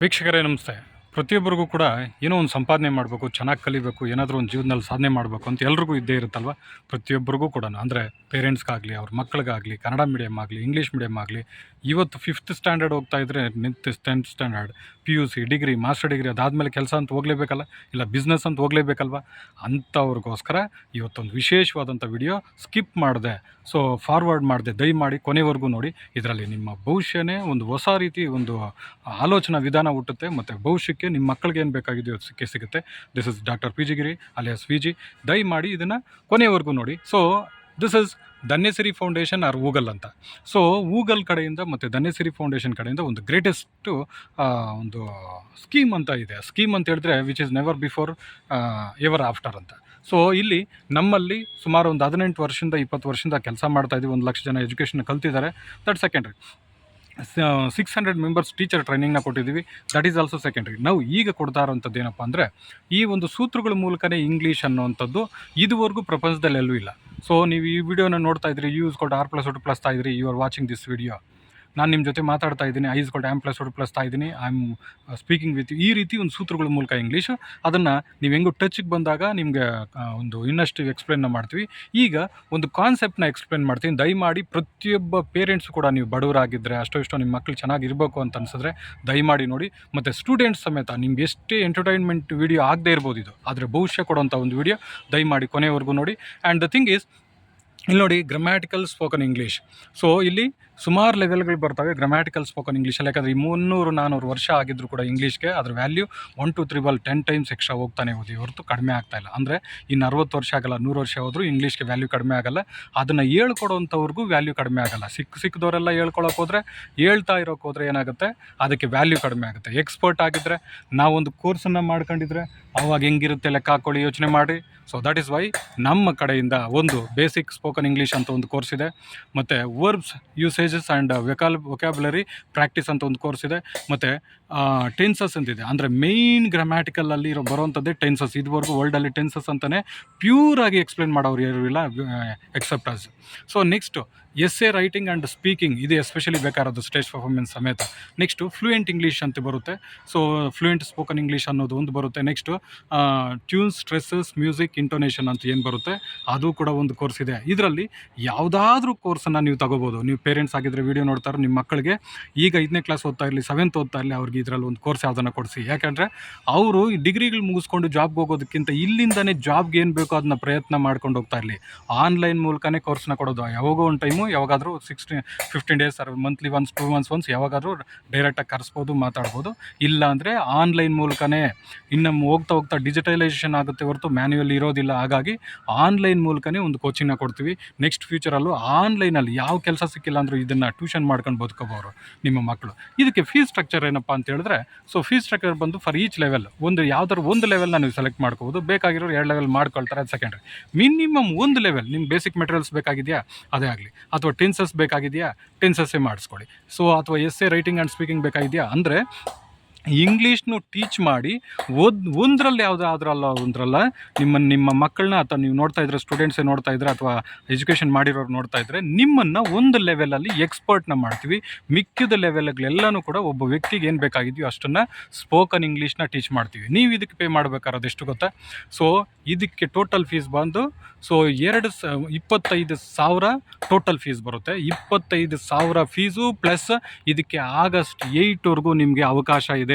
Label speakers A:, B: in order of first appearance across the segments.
A: ವೀಕ್ಷಕರೇ ನಮಸ್ತೆ ಪ್ರತಿಯೊಬ್ಬರಿಗೂ ಕೂಡ ಏನೋ ಒಂದು ಸಂಪಾದನೆ ಮಾಡಬೇಕು, ಚೆನ್ನಾಗಿ ಕಲಿಬೇಕು, ಏನಾದರೂ ಒಂದು ಜೀವನದಲ್ಲಿ ಸಾಧನೆ ಮಾಡಬೇಕು ಅಂತ ಎಲ್ರಿಗೂ ಇದ್ದೇ ಇರುತ್ತಲ್ವ? ಪ್ರತಿಯೊಬ್ಬರಿಗೂ ಕೂಡ. ಅಂದರೆ ಪೇರೆಂಟ್ಸ್ಗಾಗಲಿ, ಅವ್ರ ಮಕ್ಕಳಿಗಾಗಲಿ ಕನ್ನಡ ಮೀಡಿಯಮ್ ಆಗಲಿ ಇಂಗ್ಲೀಷ್ ಮೀಡಿಯಮ್ ಆಗಲಿ, ಇವತ್ತು ಫಿಫ್ತ್ ಸ್ಟ್ಯಾಂಡರ್ಡ್ ಹೋಗ್ತಾ ಇದ್ದರೆ ninth tenth standard P U C degree master degree ಅದಾದಮೇಲೆ ಕೆಲಸ ಅಂತ ಹೋಗಲೇಬೇಕಲ್ಲ? ಇಲ್ಲ ಬಿಸ್ನೆಸ್ ಅಂತ ಹೋಗಲೇಬೇಕಲ್ವ? ಅಂಥವ್ರಿಗೋಸ್ಕರ ಇವತ್ತೊಂದು ವಿಶೇಷವಾದಂಥ ವಿಡಿಯೋ ಸ್ಕಿಪ್ ಮಾಡಿದೆ. ಸೊ ಫಾರ್ವರ್ಡ್ ಮಾಡಿದೆ. ದಯಮಾಡಿ ಕೊನೆವರೆಗೂ ನೋಡಿ. ಇದರಲ್ಲಿ ನಿಮ್ಮ ಭವಿಷ್ಯನೇ ಒಂದು ಹೊಸ ರೀತಿ ಒಂದು ಆಲೋಚನಾ ವಿಧಾನ ಹುಟ್ಟುತ್ತೆ, ಮತ್ತು ಭವಿಷ್ಯಕ್ಕೆ ನಿಮ್ಮ ಮಕ್ಕಳಿಗೆ ಏನು ಬೇಕಾಗಿದೆಯೋ ಸಿಕ್ಕೇ ಸಿಗುತ್ತೆ. This is doctor P G Giri alias V G ದಯಮಾಡಿ ಇದನ್ನು ಕೊನೆಯವರೆಗೂ ನೋಡಿ. So this is Dhanyasiri foundation or Google ಅಂತ. ಸೊ ಗೂಗಲ್ ಕಡೆಯಿಂದ ಮತ್ತು ಧನ್ಯಸಿರಿ ಫೌಂಡೇಶನ್ ಕಡೆಯಿಂದ ಒಂದು ಗ್ರೇಟೆಸ್ಟು ಒಂದು ಸ್ಕೀಮ್ ಅಂತ ಇದೆ. ಸ್ಕೀಮ್ ಅಂತ ಹೇಳಿದ್ರೆ which is never before ever after ಅಂತ. ಸೊ ಇಲ್ಲಿ ನಮ್ಮಲ್ಲಿ ಸುಮಾರು ಒಂದು ಹದಿನೆಂಟು ವರ್ಷದಿಂದ ಇಪ್ಪತ್ತು ವರ್ಷದಿಂದ ಕೆಲಸ ಮಾಡ್ತಾ ಇದ್ದೀವಿ. ಒಂದು ಲಕ್ಷ ಜನ education ಕಲ್ತಿದ್ದಾರೆ. That secondary six hundred members teacher ಟ್ರೈನಿಂಗ್ನ ಕೊಟ್ಟಿದ್ದೀವಿ. ದಟ್ ಈಸ್ ಆಲ್ಸೋ ಸೆಕೆಂಡ್ರಿ ನಾವು ಈಗ ಕೊಡ್ತಾ ಇರೋಂಥದ್ದು ಏನಪ್ಪ ಅಂದರೆ, ಈ ಒಂದು ಸೂತ್ರಗಳ ಮೂಲಕನೇ ಇಂಗ್ಲೀಷ್ ಅನ್ನೋವಂಥದ್ದು ಇದುವರೆಗೂ ಪ್ರಪಂಚದಲ್ಲಿ ಎಲ್ಲೂ ಇಲ್ಲ. ಸೊ ನೀವು ಈ ವಿಡಿಯೋನ ನೋಡ್ತಾ ಇದ್ರಿ ಯೂಸ್ ಕೊಟ್ಟು ಆರ್ ಪ್ಲಸ್ ಒಟ್ಟು ಪ್ಲಸ್ ಇದ್ರಿ you are watching this video ನಾನು ನಿಮ್ಮ ಜೊತೆ ಮಾತಾಡ್ತಾ ಇದ್ದೀನಿ. ಐಸ್ ಕೊಟ್ಟು ಆ್ಯಮ್ ಪ್ಲಸ್ ಒಡ್ ಪ್ಲಸ್ ಇದ್ದೀನಿ. ಐ ಆಮ್ ಸ್ಪೀಕಿಂಗ್ ವಿತ್ ಈ ರೀತಿ ಒಂದು ಸೂತ್ರಗಳ ಮೂಲಕ ಇಂಗ್ಲೀಷ್ ಅದನ್ನು ನೀವು ಹೆಂಗೋ ಟಚ್ಗೆ ಬಂದಾಗ ನಿಮಗೆ ಒಂದು ಇನ್ನಷ್ಟು ಎಕ್ಸ್ಪ್ಲೇನ್ನ ಮಾಡ್ತೀವಿ. ಈಗ ಒಂದು ಕಾನ್ಸೆಪ್ಟ್ನ ಎಕ್ಸ್ಪ್ಲೇನ್ ಮಾಡ್ತೀನಿ. ದಯಮಾಡಿ ಪ್ರತಿಯೊಬ್ಬ ಪೇರೆಂಟ್ಸ್ ಕೂಡ ನೀವು ಬಡವರಾಗಿದ್ದರೆ ಅಷ್ಟೋ ಇಷ್ಟೋ ನಿಮ್ಮ ಮಕ್ಕಳು ಚೆನ್ನಾಗಿರಬೇಕು ಅಂತ ಅನ್ಸಿದ್ರೆ ದಯಮಾಡಿ ನೋಡಿ. ಮತ್ತು ಸ್ಟೂಡೆಂಟ್ಸ್ ಸಮೇತ ನಿಮ್ಗೆ ಎಷ್ಟೇ ಎಂಟರ್ಟೈನ್ಮೆಂಟ್ ವಿಡಿಯೋ ಆಗದೇ ಇರ್ಬೋದು ಇದು. ಆದರೆ ಭವಿಷ್ಯ ಕೊಡೋಂಥ ಒಂದು ವಿಡಿಯೋ ದಯಮಾಡಿ ಕೊನೆವರೆಗೂ ನೋಡಿ. ಆ್ಯಂಡ್ ದ ಥಿಂಗ್ ಈಸ್ ಇಲ್ಲಿ ನೋಡಿ ಗ್ರಮ್ಯಾಟಿಕಲ್ ಸ್ಪೋಕನ್ ಇಂಗ್ಲೀಷ್ ಸೊ ಇಲ್ಲಿ ಸುಮಾರು ಲೆವೆಲ್ಗಳು ಬರ್ತವೆ ಗ್ರಾಮ್ಯಾಟಿಕಲ್ ಸ್ಪೋಕನ್ ಇಂಗ್ಲೀಷಲ್ಲಿ ಯಾಕಂದರೆ ಈ ಮುನ್ನೂರು ನಾನ್ನೂರು ವರ್ಷ ಆಗಿದ್ರು ಕೂಡ ಇಂಗ್ಲೀಷ್ಗೆ ಅದರ value one two triple ten times extra ಹೋಗ್ತಾನೆ ಹೋದಿ. ಹೊರತು ಕಡಿಮೆ ಇಲ್ಲ. ಅಂದರೆ ಇನ್ನು ಅರವತ್ತು ವರ್ಷ ಆಗಲ್ಲ, ನೂರು ವರ್ಷ ಹೋದರೂ ಇಂಗ್ಲೀಷ್ಗೆ ವ್ಯಾಲ್ಯೂ ಕಡಿಮೆ ಆಗಲ್ಲ. ಅದನ್ನು ಹೇಳ್ಕೊಡೋಂಥವ್ರಿಗೂ ವ್ಯಾಲ್ಯೂ ಕಡಿಮೆ ಆಗಲ್ಲ. ಸಿಕ್ಕ ಸಿಕ್ಕದವರೆಲ್ಲ ಹೇಳ್ಕೊಳಕ್ಕೆ ಹೋದರೆ, ಹೇಳ್ತಾ ಇರೋಕ್ಕೆ ಹೋದರೆ ಏನಾಗುತ್ತೆ? ಅದಕ್ಕೆ ವ್ಯಾಲ್ಯೂ ಕಡಿಮೆ ಆಗುತ್ತೆ. ಎಕ್ಸ್ಪರ್ಟ್ ಆಗಿದ್ದರೆ ನಾವೊಂದು ಕೋರ್ಸನ್ನು ಮಾಡ್ಕೊಂಡಿದ್ರೆ, ಅವಾಗ ಹೆಂಗಿರುತ್ತೆ ಲೆಕ್ಕ ಹಾಕ್ಕೊಳ್ಳಿ ಯೋಚನೆ ಮಾಡಿ ಸೊ ದಟ್ ಈಸ್ ವೈ ನಮ್ಮ ಕಡೆಯಿಂದ ಒಂದು ಬೇಸಿಕ್ ಸ್ಪೋಕನ್ ಇಂಗ್ಲೀಷ್ ಅಂತ ಒಂದು ಕೋರ್ಸ್ ಇದೆ. ಮತ್ತು ವರ್ಬ್ಸ್ ಯೂಸೇಜಸ್ ಆ್ಯಂಡ್ ವೆಕಾಲ್ ವೊಕ್ಯಾಬ್ಯುಲರಿ ಪ್ರಾಕ್ಟೀಸ್ ಅಂತ ಒಂದು ಕೋರ್ಸ್ ಇದೆ. ಮತ್ತು ಟೆನ್ಸಸ್ ಅಂತಿದೆ. ಅಂದರೆ ಮೇಯ್ನ್ ಗ್ರಾಮ್ಯಾಟಿಕಲಲ್ಲಿ ಇರೋ ಬರೋವಂಥದ್ದೇ ಟೆನ್ಸಸ್ ಇದುವರೆಗೂ ವರ್ಲ್ಡಲ್ಲಿ ಟೆನ್ಸಸ್ ಅಂತಲೇ ಪ್ಯೂರಾಗಿ ಎಕ್ಸ್ಪ್ಲೇನ್ ಮಾಡೋರು ಯಾರು ಇಲ್ಲ except us so next is a writing and speaking ಇದು ಎಸ್ಪೆಷಲಿ ಬೇಕಾರದು ಸ್ಟೇಜ್ ಪರ್ಫಾರ್ಮೆನ್ಸ್ ಸಮೇತ. ನೆಕ್ಸ್ಟು ಫ್ಲೂಯೆಂಟ್ ಇಂಗ್ಲೀಷ್ ಅಂತ ಬರುತ್ತೆ. ಸೊ ಫ್ಲೂಯೆಂಟ್ ಸ್ಪೋಕನ್ ಇಂಗ್ಲೀಷ್ ಅನ್ನೋದು ಒಂದು ಬರುತ್ತೆ. Next tunes stresses music intonation ಅಂತ ಏನು ಬರುತ್ತೆ? ಅದು ಕೂಡ ಒಂದು ಕೋರ್ಸ್ ಇದೆ. ಇದರಲ್ಲಿ ಯಾವುದಾದ್ರೂ ಕೋರ್ಸನ್ನು ನೀವು ತಗೋಬೋದು. ನೀವು ಪೇರೆಂಟ್ಸ್ ಆಗಿದ್ದರೆ ವೀಡಿಯೋ ನೋಡ್ತಾರೆ ನಿಮ್ಮ ಮಕ್ಕಳಿಗೆ ಈಗ ಐದನೇ ಕ್ಲಾಸ್ ಓದ್ತಾ ಇರಲಿ ಸೆವೆಂತ್ ಓದ್ತಾ ಇರಲಿ, ಅವ್ರಿಗೆ ಇದರಲ್ಲಿ ಒಂದು ಕೋರ್ಸ್ ಯಾವುದನ್ನು ಕೊಡಿಸಿ. ಯಾಕಂದರೆ ಅವರು ಡಿಗ್ರಿಗಳು ಮುಗಿಸ್ಕೊಂಡು ಜಾಬ್ಗೆ ಹೋಗೋದಕ್ಕಿಂತ ಇಲ್ಲಿಂದನೇ ಜಾಬ್ಗೆ ಏನು ಬೇಕೋ ಅದನ್ನ ಪ್ರಯತ್ನ ಮಾಡ್ಕೊಂಡು ಹೋಗ್ತಾ ಇರಲಿ. ಆನ್ಲೈನ್ ಮೂಲಕನೇ ಕೋರ್ಸ್ನ ಕೊಡೋದು. ಯಾವಾಗೋ ಒಂದು ಟೈಮು ಯಾವಾಗಾದರೂ sixteen fifteen days or monthly once two months once ಯಾವಾಗಾದರೂ ಡೈರೆಕ್ಟಾಗಿ ಕರೆಸ್ಬೋದು, ಮಾತಾಡ್ಬೋದು. ಇಲ್ಲ ಅಂದರೆ ಆನ್ಲೈನ್ ಮೂಲಕನೇ ಇನ್ನು ಹೋಗ್ತಾ ಹೋಗ್ತಾ ಡಿಜಿಟಲೈಸೇಷನ್ ಆಗುತ್ತೆ ಹೊರತು ಮ್ಯಾನ್ಯುವಲ್ ಇರೋದಿಲ್ಲ. ಹಾಗಾಗಿ ಆನ್ಲೈನ್ ಮೂಲಕನೇ ಒಂದು ಕೋಚಿಂಗ್ನ ಕೊಡ್ತೀವಿ. ನೆಕ್ಸ್ಟ್ ಫ್ಯೂಚರಲ್ಲೂ ಆನ್ಲೈನಲ್ಲಿ ಯಾವ ಕೆಲಸ ಸಿಕ್ಕಿಲ್ಲ ಅಂದರೂ ಇದನ್ನು ಟ್ಯೂಷನ್ ಮಾಡ್ಕೊಂಡು ಬದುಕೋಬೋದು ನಿಮ್ಮ ಮಕ್ಕಳು ಇದಕ್ಕೆ ಫೀಸ್ ಸ್ಟ್ರಕ್ಚರ್ ಏನಪ್ಪ ಅಂತ ಹೇಳಿದ್ರೆ ಸೊ ಫೀಸ್ ಸ್ಟ್ರಕ್ಚರ್ ಬಂದು ಫಾರ್ ಈಚ್ ಲೆವೆಲ್ ಒಂದು ಯಾವ್ದಾದ್ರು ಒಂದು ಲೆವೆಲ್ನ ನೀವು ಸೆಲೆಕ್ಟ್ ಮಾಡ್ಕೋಬೋದು. ಬೇಕಾಗಿರೋ ಎರಡು ಲೆವೆಲ್ ಮಾಡ್ಕೊಳ್ತಾರೆ, ಅದು ಸೆಕೆಂಡ್ರಿ ಮಿನಿಮಮ್ ಒಂದು ಲೆವೆಲ್ ನಿಮ್ಮ ಬೇಸಿಕ್ ಮೆಟೀರಿಯಲ್ಸ್ ಬೇಕಾಗಿದೆಯಾ? ಅದೇ ಆಗಲಿ. ಅಥವಾ ಟೆನ್ಸಸ್ ಬೇಕಾಗಿದೆಯಾ? ಟೆನ್ಸಸ್ಸೇ ಮಾಡಿಸ್ಕೊಳ್ಳಿ. ಸೊ ಅಥವಾ S A writing and speaking ಬೇಕಾಗಿದೆಯಾ? ಅಂದರೆ ಇಂಗ್ಲೀಷ್ನು ಟೀಚ್ ಮಾಡಿ ಓದ್, ಒಂದರಲ್ಲಿ ಯಾವುದಾದ್ರಲ್ಲ ಒಂದರಲ್ಲ ನಿಮ್ಮ ನಿಮ್ಮ ಮಕ್ಕಳನ್ನ ಅಥವಾ ನೀವು ನೋಡ್ತಾ ಇದ್ರೆ ಸ್ಟೂಡೆಂಟ್ಸೇ ನೋಡ್ತಾ ಇದ್ರೆ ಅಥವಾ ಎಜುಕೇಷನ್ ಮಾಡಿರೋರು ನೋಡ್ತಾ ಇದ್ರೆ ನಿಮ್ಮನ್ನು ಒಂದು ಲೆವೆಲಲ್ಲಿ ಎಕ್ಸ್ಪರ್ಟ್ನ ಮಾಡ್ತೀವಿ. ಮಿಕ್ಕಿದ ಲೆವೆಲ್ಗಳೆಲ್ಲನೂ ಕೂಡ ಒಬ್ಬ ವ್ಯಕ್ತಿಗೆ ಏನು ಬೇಕಾಗಿದೆಯೋ ಅಷ್ಟನ್ನು ಸ್ಪೋಕನ್ ಇಂಗ್ಲೀಷ್ನ ಟೀಚ್ ಮಾಡ್ತೀವಿ. ನೀವು ಇದಕ್ಕೆ ಪೇ ಮಾಡಬೇಕಾರೋದು ಎಷ್ಟು ಗೊತ್ತಾ? ಸೊ ಇದಕ್ಕೆ ಟೋಟಲ್ ಫೀಸ್ ಬಂದು ಸೊ ಎರಡು ಸ, ಇಪ್ಪತ್ತೈದು ಸಾವಿರ ಟೋಟಲ್ ಫೀಸ್ ಬರುತ್ತೆ. ಇಪ್ಪತ್ತೈದು ಸಾವಿರ ಫೀಸು ಪ್ಲಸ್ ಇದಕ್ಕೆ ಆಗಸ್ಟ್ ಏಯ್ಟ್ವರೆಗೂ ನಿಮಗೆ ಅವಕಾಶ ಇದೆ.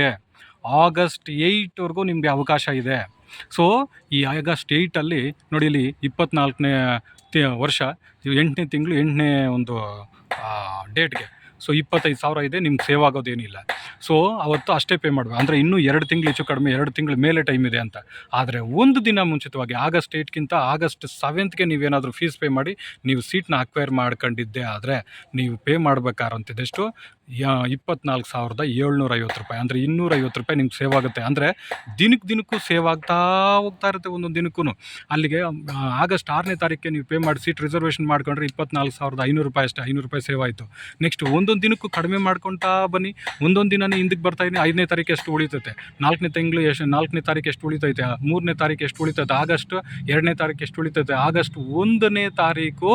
A: ಆಗಸ್ಟ್ ಏಯ್ಟ್ವರೆಗೂ ನಿಮಗೆ ಅವಕಾಶ ಇದೆ. ಸೊ ಈ ಆಗಸ್ಟ್ ಏಯ್ಟಲ್ಲಿ ನೋಡಿ ಇಲ್ಲಿ ತಿ, ವರ್ಷ, ಎಂಟನೇ ತಿಂಗಳು, ಎಂಟನೇ ಒಂದು ಡೇಟ್ಗೆ ಸೊ ಇಪ್ಪತ್ತೈದು ಸಾವಿರ ಇದೆ, ನಿಮ್ಗೆ ಸೇವ್ ಆಗೋದೇನಿಲ್ಲ. ಸೊ ಅವತ್ತು ಅಷ್ಟೇ ಪೇ ಮಾಡಬೇಕು ಅಂದರೆ ಇನ್ನೂ ಎರಡು ತಿಂಗಳು ಹೆಚ್ಚು ಕಡಿಮೆ, ಎರಡು ತಿಂಗಳು ಮೇಲೆ ಟೈಮ್ ಇದೆ ಅಂತ. ಆದರೆ ಒಂದು ದಿನ ಮುಂಚಿತವಾಗಿ ಆಗಸ್ಟ್ ಏಯ್ಟ್ಗಿಂತ ಆಗಸ್ಟ್ ಸೆವೆಂತ್ಗೆ ನೀವೇನಾದರೂ ಫೀಸ್ ಪೇ ಮಾಡಿ, ನೀವು ಸೀಟ್ನ ಅಕ್ವೈರ್ ಮಾಡ್ಕೊಂಡಿದ್ದೆ ಆದರೆ, ನೀವು ಪೇ ಮಾಡಬೇಕಾರಂತಿದ್ದೆಷ್ಟು ಯಾ, ಇಪ್ಪತ್ನಾಲ್ಕು ಸಾವಿರದ ಏಳ್ನೂರ ಐವತ್ತು ರೂಪಾಯಿ. ಅಂದರೆ ಇನ್ನೂರ ಐವತ್ತು ರೂಪಾಯಿ ನಿಮ್ಗೆ ಸೇವ್ ಆಗುತ್ತೆ. ಅಂದರೆ ದಿನಕ್ಕೆ ದಿನಕ್ಕೂ ಸೇವ್ ಆಗ್ತಾ ಹೋಗ್ತಾ ಇರುತ್ತೆ ಒಂದೊಂದು ದಿನಕ್ಕೂ ಅಲ್ಲಿಗೆ ಆಗಸ್ಟ್ ಆರನೇ ತಾರೀಕಿಗೆ ನೀವು ಪೇ ಮಾಡಿ ಸೀಟ್ ರಿಸರ್ವೇಷನ್ ಮಾಡ್ಕೊಂಡ್ರೆ ಇಪ್ಪತ್ನಾಲ್ಕು ಸಾವಿರದ ಐನೂರು ರೂಪಾಯಿ ಅಷ್ಟೇ, ಐನೂರು ರೂಪಾಯಿ ಸೇವ್ ಆಯಿತು. ನೆಕ್ಸ್ಟ್ ಒಂದೊಂದು ದಿನಕ್ಕೂ ಕಡಿಮೆ ಮಾಡ್ಕೊತಾ ಬನ್ನಿ. ಒಂದೊಂದು ದಿನನೇ ಹಿಂದಕ್ಕೆ ಬರ್ತಾ ಇದ್ದೀನಿ. ಐದನೇ ತಾರೀಕು ಎಷ್ಟು ಉಳಿತೈತೆ? ನಾಲ್ಕನೇ ತಿಂಗಳು ಎಷ್ಟು, ನಾಲ್ಕನೇ ತಾರೀಕು ಎಷ್ಟು ಉಳಿತೈತೆ? ಮೂರನೇ ತಾರೀಕು ಎಷ್ಟು ಉಳಿತೈತೆ? ಆಗಸ್ಟ್ ಎರಡನೇ ತಾರೀಕು ಎಷ್ಟು ಉಳಿತೈತೆ? ಆಗಸ್ಟ್ ಒಂದನೇ ತಾರೀಕು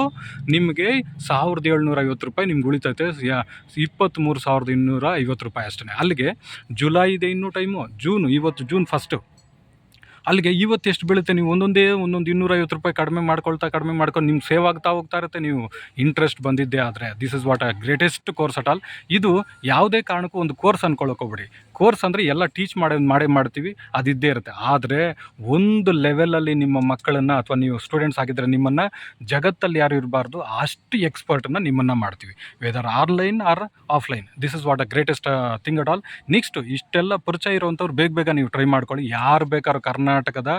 A: ನಿಮಗೆ ಸಾವಿರದ ಏಳ್ನೂರ ಐವತ್ತು ರೂಪಾಯಿ ನಿಮ್ಗೆ ಉಳಿತೈತೆ. ಇಪ್ಪತ್ತ್ ಇಪ್ಪತ್ತ್ಮೂರು ಸಾವಿರದ ಇನ್ನೂರ ಐವತ್ತು ರೂಪಾಯಿ ಅಷ್ಟೇ. ಅಲ್ಲಿಗೆ ಜುಲೈ ಇದೆ ಇನ್ನೂ ಟೈಮು ಜೂನು, ಇವತ್ತು ಜೂನ್ ಫಸ್ಟು ಅಲ್ಲಿಗೆ ಇವತ್ತು ಎಷ್ಟು ಬೀಳುತ್ತೆ? ನೀವು ಒಂದೊಂದೇ ಒಂದೊಂದು ಇನ್ನೂರೈವತ್ತು ರೂಪಾಯಿ ಕಡಿಮೆ ಮಾಡ್ಕೊಳ್ತಾ ಕಡಿಮೆ ಮಾಡ್ಕೊಂಡು ನಿಮ್ಗೆ ಸೇವ್ ಆಗ್ತಾ ಹೋಗ್ತಾ ಇರುತ್ತೆ. ನೀವು ಇಂಟ್ರೆಸ್ಟ್ ಬಂದಿದ್ದೆ ಆದರೆ this is what a greatest course at all ಇದು ಯಾವುದೇ ಕಾರಣಕ್ಕೂ ಒಂದು ಕೋರ್ಸ್ ಅನ್ಕೊಳ್ಳೋಕೆ ಹೋಗ್ಬೇಡಿ. ಕೋರ್ಸ್ ಅಂದರೆ ಎಲ್ಲ ಟೀಚ್ ಮಾಡಿ, ಮಾಡೇ, ಮಾಡ್ತೀವಿ. ಅದಿದ್ದೇ ಇರುತ್ತೆ. ಆದರೆ ಒಂದು ಲೆವೆಲಲ್ಲಿ ನಿಮ್ಮ ಮಕ್ಕಳನ್ನು ಅಥವಾ ನೀವು ಸ್ಟೂಡೆಂಟ್ಸ್ ಆಗಿದ್ದರೆ ನಿಮ್ಮನ್ನು ಜಗತ್ತಲ್ಲಿ ಯಾರು ಇರಬಾರ್ದು, ಅಷ್ಟು ಎಕ್ಸ್ಪರ್ಟನ್ನು ನಿಮ್ಮನ್ನು ಮಾಡ್ತೀವಿ. Whether online or offline this is what a greatest thing at all next ಇಷ್ಟೆಲ್ಲ ಪರಿಚಯ ಇರುವಂಥವ್ರು ಬೇಗ ಬೇಗ ನೀವು ಟ್ರೈ ಮಾಡ್ಕೊಳ್ಳಿ. ಯಾರು ಬೇಕಾದ್ರೂ ಕರ್ನಾಟಕದ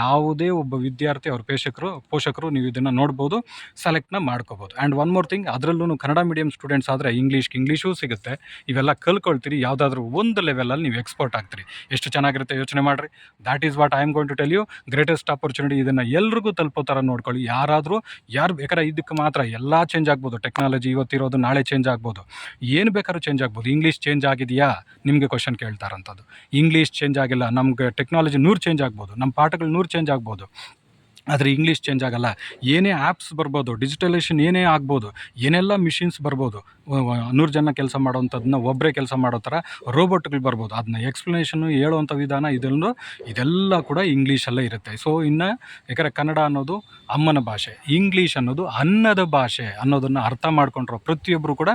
A: ಯಾವುದೇ ಒಬ್ಬ ವಿದ್ಯಾರ್ಥಿ ಅವ್ರ ಪೋಷಕರು ಪೋಷಕರು ನೀವು ಇದನ್ನು ನೋಡ್ಬೋದು ಸೆಲೆಕ್ಟ್ನ ಮಾಡ್ಕೋಬೋದು. ಆ್ಯಂಡ್ ಒನ್ ಮೋರ್ ಥಿಂಗ್ ಅದರಲ್ಲೂ ಕನ್ನಡ ಮೀಡಿಯಂ ಸ್ಟೂಡೆಂಟ್ಸ್ ಆದರೆ ಇಂಗ್ಲೀಷ್ಗೆ ಇಂಗ್ಲೀಷೂ ಸಿಗುತ್ತೆ. ಇವೆಲ್ಲ ಕಲ್ಕೊಳ್ತೀರಿ ಯಾವುದಾದ್ರೂ ಒಂದು ಲೆವೆಲಲ್ಲಿ ನೀವು ಎಕ್ಸ್ಪರ್ಟ್ ಆಗ್ತೀರಿ. ಎಷ್ಟು ಚೆನ್ನಾಗಿರುತ್ತೆ ಯೋಚನೆ ಮಾಡಿರಿ. That is what I am going to tell you greatest opportunity ಇದನ್ನು ಎಲ್ರಿಗೂ ತಲುಪೋ ಥರ ನೋಡ್ಕೊಳ್ಳಿ. ಯಾರಾದರೂ, ಯಾರು ಬೇಕಾದ್ರೆ ಇದಕ್ಕೆ ಮಾತ್ರ ಎಲ್ಲ ಚೇಂಜ್ ಆಗ್ಬೋದು. ಟೆಕ್ನಾಲಜಿ ಇವತ್ತಿರೋದು ನಾಳೆ ಚೇಂಜ್ ಆಗ್ಬೋದು. ಏನು ಬೇಕಾದ್ರೂ ಚೇಂಜ್ ಆಗ್ಬೋದು. ಇಂಗ್ಲೀಷ್ ಚೇಂಜ್ ಆಗಿದೆಯಾ? ನಿಮಗೆ ಕ್ವಶನ್ ಕೇಳ್ತಾರಂಥದ್ದು ಇಂಗ್ಲೀಷ್ ಚೇಂಜ್ ಆಗಿಲ್ಲ, ನಮಗೆ ಟೆಕ್ನಾಲಜಿ ನೂರು ಚೇಂಜ್ ಆಗ್ಬೋದು ನಮ್ಮ ಪಾಠಗಳು ನೂರು ಚೇಂಜ್ ಆಗ್ಬೋದು. ಆದರೆ ಇಂಗ್ಲೀಷ್ ಚೇಂಜ್ ಆಗಲ್ಲ. ಏನೇ ಆ್ಯಪ್ಸ್ ಬರ್ಬೋದು ಡಿಜಿಟಲೈಸೇಷನ್ ಏನೇ ಆಗ್ಬೋದು, ಏನೆಲ್ಲ ಮಿಷಿನ್ಸ್ ಬರ್ಬೋದು ನೂರು ಜನ ಕೆಲಸ ಮಾಡೋವಂಥದ್ದನ್ನ ಒಬ್ಬರೇ ಕೆಲಸ ಮಾಡೋ ಥರ ರೋಬೋಟ್ಗಳು ಬರ್ಬೋದು. ಅದನ್ನ ಎಕ್ಸ್ಪ್ಲನೇಷನ್ನು ಹೇಳುವಂಥ ವಿಧಾನ ಇದೆಲ್ಲ ಇದೆಲ್ಲ ಕೂಡ ಇಂಗ್ಲೀಷಲ್ಲೇ ಇರುತ್ತೆ. ಸೊ ಇನ್ನು ಯಾಕಂದರೆ ಕನ್ನಡ ಅನ್ನೋದು ಅಮ್ಮನ ಭಾಷೆ ಇಂಗ್ಲೀಷ್ ಅನ್ನೋದು ಅನ್ನದ ಭಾಷೆ ಅನ್ನೋದನ್ನು ಅರ್ಥ ಮಾಡ್ಕೊಂಡ್ರು ಪ್ರತಿಯೊಬ್ಬರು ಕೂಡ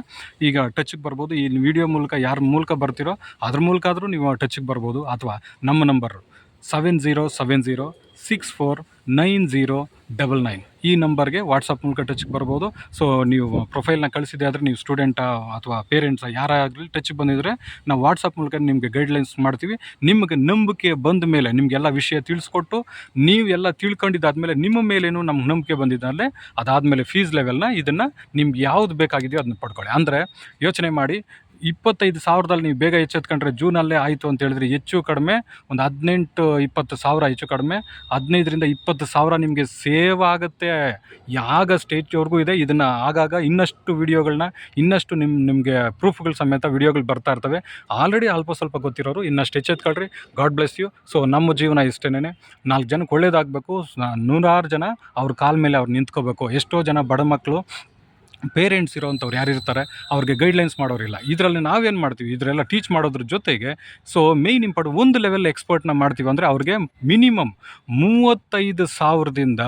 A: ಈಗ ಟಚ್ಗೆ ಬರ್ಬೋದು. ಈ ವಿಡಿಯೋ ಮೂಲಕ ಯಾರ ಮೂಲಕ ಬರ್ತಿರೋ, ಅದ್ರ ಮೂಲಕ ಆದರೂ ನೀವು ಟಚ್ಗೆ ಬರ್ಬೋದು. ಅಥವಾ ನಮ್ಮ number seven zero seven zero six four nine zero double nine ಈ ನಂಬರ್ಗೆ ವಾಟ್ಸಪ್ ಮೂಲಕ ಟಚ್ಗೆ ಬರ್ಬೋದು. ಸೊ ನೀವು ಪ್ರೊಫೈಲ್ನ ಕಳಿಸಿದೆ ಆದರೆ ನೀವು ಸ್ಟೂಡೆಂಟ ಅಥವಾ ಪೇರೆಂಟ್ಸ ಯಾರಾಗಲಿ ಟಚ್ಗೆ ಬಂದಿದ್ರೆ ನಾವು ವಾಟ್ಸಪ್ ಮೂಲಕ ನಿಮಗೆ ಗೈಡ್ಲೈನ್ಸ್ ಮಾಡ್ತೀವಿ. ನಿಮಗೆ ನಂಬಿಕೆ ಬಂದ ಮೇಲೆ ನಿಮಗೆಲ್ಲ ವಿಷಯ ತಿಳಿಸ್ಕೊಟ್ಟು ನೀವು ಎಲ್ಲ ತಿಳ್ಕೊಂಡಿದ್ದಾದ್ಮೇಲೆ ನಿಮ್ಮ ಮೇಲೇನು ನಮ್ಗೆ ನಂಬಿಕೆ ಬಂದಿದ್ದಾಗಲೇ ಅದಾದಮೇಲೆ ಫೀಸ್ ಲೆವೆಲ್ನ ಇದನ್ನು ನಿಮ್ಗೆ ಯಾವ್ದು ಬೇಕಾಗಿದೆಯೋ ಅದನ್ನ ಪಡ್ಕೊಳ್ಳಿ. ಅಂದರೆ ಯೋಚನೆ ಮಾಡಿ ಇಪ್ಪತ್ತೈದು ಸಾವಿರದಲ್ಲಿ ನೀವು ಬೇಗ ಎಚ್ಚೆತ್ಕೊಂಡ್ರೆ ಜೂನಲ್ಲೇ ಆಯಿತು ಅಂತ ಹೇಳಿದ್ರೆ ಹೆಚ್ಚು ಕಡಿಮೆ ಒಂದು ಹದಿನೆಂಟು, ಇಪ್ಪತ್ತು ಸಾವಿರ ಹೆಚ್ಚು ಕಡಿಮೆ. ಹದಿನೈದರಿಂದ ಇಪ್ಪತ್ತು ಸಾವಿರ ನಿಮಗೆ ಸೇವ್ ಆಗುತ್ತೆ. ಯಾಗ ಸ್ಟೇಜ್ವರೆಗೂ ಇದೆ. ಇದನ್ನು ಆಗಾಗ ಇನ್ನಷ್ಟು ವಿಡಿಯೋಗಳನ್ನ ಇನ್ನಷ್ಟು ನಿಮ್ಮ ನಿಮಗೆ ಪ್ರೂಫ್ಗಳು ಸಮೇತ ವೀಡಿಯೋಗಳು ಬರ್ತಾ ಇರ್ತವೆ. ಆಲ್ರೆಡಿ ಅಲ್ಪ ಸ್ವಲ್ಪ ಗೊತ್ತಿರೋರು ಇನ್ನಷ್ಟು ಎಚ್ಚೆತ್ಕೊಳ್ರಿ. God bless you. ಸೊ, ನಮ್ಮ ಜೀವನ ಇಷ್ಟೇನೆ ನಾಲ್ಕು ಜನಕ್ಕೆ ಒಳ್ಳೇದಾಗಬೇಕು. ನೂರಾರು ಜನ ಅವ್ರ ಕಾಲ ಮೇಲೆ ಅವ್ರು ನಿಂತ್ಕೋಬೇಕು. ಎಷ್ಟೋ ಜನ ಬಡ ಮಕ್ಕಳು ಪೇರೆಂಟ್ಸ್ ಇರೋವಂಥವ್ರು ಯಾರಿರ್ತಾರೆ ಅವ್ರಿಗೆ ಗೈಡ್ಲೈನ್ಸ್ ಮಾಡೋರಿಲ್ಲ. ಇದರಲ್ಲಿ ನಾವೇನು ಮಾಡ್ತೀವಿ? ಇದರೆಲ್ಲ ಟೀಚ್ ಮಾಡೋದ್ರ ಜೊತೆಗೆ ಸೊ ಮೇಯ್ನ್ ಇಂಪಾರ್ಟ್ ಒಂದು ಲೆವೆಲ್ ಎಕ್ಸ್ಪರ್ಟ್ನ ಮಾಡ್ತೀವಿ ಅಂದರೆ ಅವ್ರಿಗೆ ಮಿನಿಮಮ್ ಮೂವತ್ತೈದು ಸಾವಿರದಿಂದ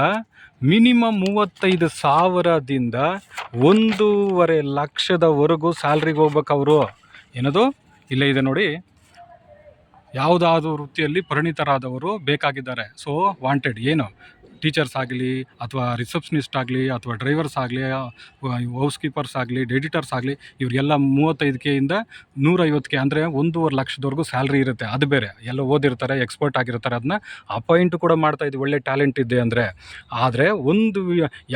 A: ಮಿನಿಮಮ್ ಮೂವತ್ತೈದು ಸಾವಿರದಿಂದ ಒಂದೂವರೆ ಲಕ್ಷದವರೆಗೂ ಸ್ಯಾಲ್ರಿಗೆ ಹೋಗ್ಬೇಕು ಅವರು. ಏನದು? ಇಲ್ಲೇ ಇದೆ ನೋಡಿ. ಯಾವುದಾದ್ರೂ ವೃತ್ತಿಯಲ್ಲಿ ಪರಿಣಿತರಾದವರು ಬೇಕಾಗಿದ್ದಾರೆ. ಸೊ ವಾಂಟೆಡ್ ಏನು? ಟೀಚರ್ಸ್ ಆಗಲಿ ಅಥವಾ ರಿಸೆಪ್ಷನಿಸ್ಟ್ ಆಗಲಿ ಅಥವಾ ಡ್ರೈವರ್ಸ್ ಆಗಲಿ ಹೌಸ್ ಕೀಪರ್ಸ್ ಆಗಲಿ ಎಡಿಟರ್ಸ್ ಆಗಲಿ, ಇವರಿಗೆಲ್ಲ ಮೂವತ್ತೈದು ಕೆಯಿಂದ ನೂರೈವತ್ತು ಕೆ ಅಂದರೆ ಒಂದೂವರೆ ಲಕ್ಷದವರೆಗೂ ಸ್ಯಾಲ್ರಿ ಇರುತ್ತೆ. ಅದು ಬೇರೆ. ಎಲ್ಲ ಓದಿರ್ತಾರೆ ಎಕ್ಸ್ಪರ್ಟ್ ಆಗಿರ್ತಾರೆ. ಅದನ್ನ ಅಪಾಯಿಂಟ್ ಕೂಡ ಮಾಡ್ತಾ ಇದ್ದು ಒಳ್ಳೆ ಟ್ಯಾಲೆಂಟ್ ಇದೆ ಅಂದರೆ. ಆದರೆ ಒಂದು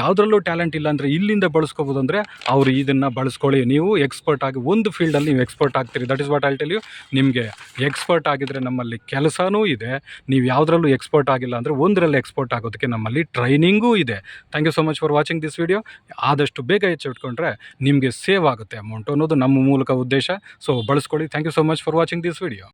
A: ಯಾವುದ್ರಲ್ಲೂ ಟ್ಯಾಲೆಂಟ್ ಇಲ್ಲ ಅಂದರೆ ಇಲ್ಲಿಂದ ಬಳಸ್ಕೋಬೋದು ಅಂದರೆ ಅವರು ಇದನ್ನು ಬಳಸ್ಕೊಳ್ಳಿ. ನೀವು ಎಕ್ಸ್ಪರ್ಟ್ ಆಗಿ ಒಂದು ಫೀಲ್ಡಲ್ಲಿ ನೀವು expert ಆಗ್ತೀರಿ. That is what I tell you ನಿಮಗೆ ಎಕ್ಸ್ಪರ್ಟ್ ಆಗಿದ್ದರೆ ನಮ್ಮಲ್ಲಿ ಕೆಲಸನೂ ಇದೆ. ನೀವು ಯಾವುದ್ರಲ್ಲೂ ಎಕ್ಸ್ಪರ್ಟ್ ಆಗಿಲ್ಲ ಅಂದರೆ ಒಂದರಲ್ಲಿ ಎಕ್ಸ್ಪರ್ಟ್ ಆಗೋದಕ್ಕೆ ನಮ್ಮಲ್ಲಿ ಟ್ರೈನಿಂಗೂ ಇದೆ. Thank you so much for watching this video ಆದಷ್ಟು ಬೇಗ ಹೆಚ್ಚಿಟ್ಕೊಂಡ್ರೆ ನಿಮಗೆ ಸೇವ್ ಆಗುತ್ತೆ ಅಮೌಂಟ್ ಅನ್ನೋದು ನಮ್ಮ ಮೂಲಕ ಉದ್ದೇಶ. So ಬಳಸ್ಕೊಳ್ಳಿ. Thank you so much for watching this video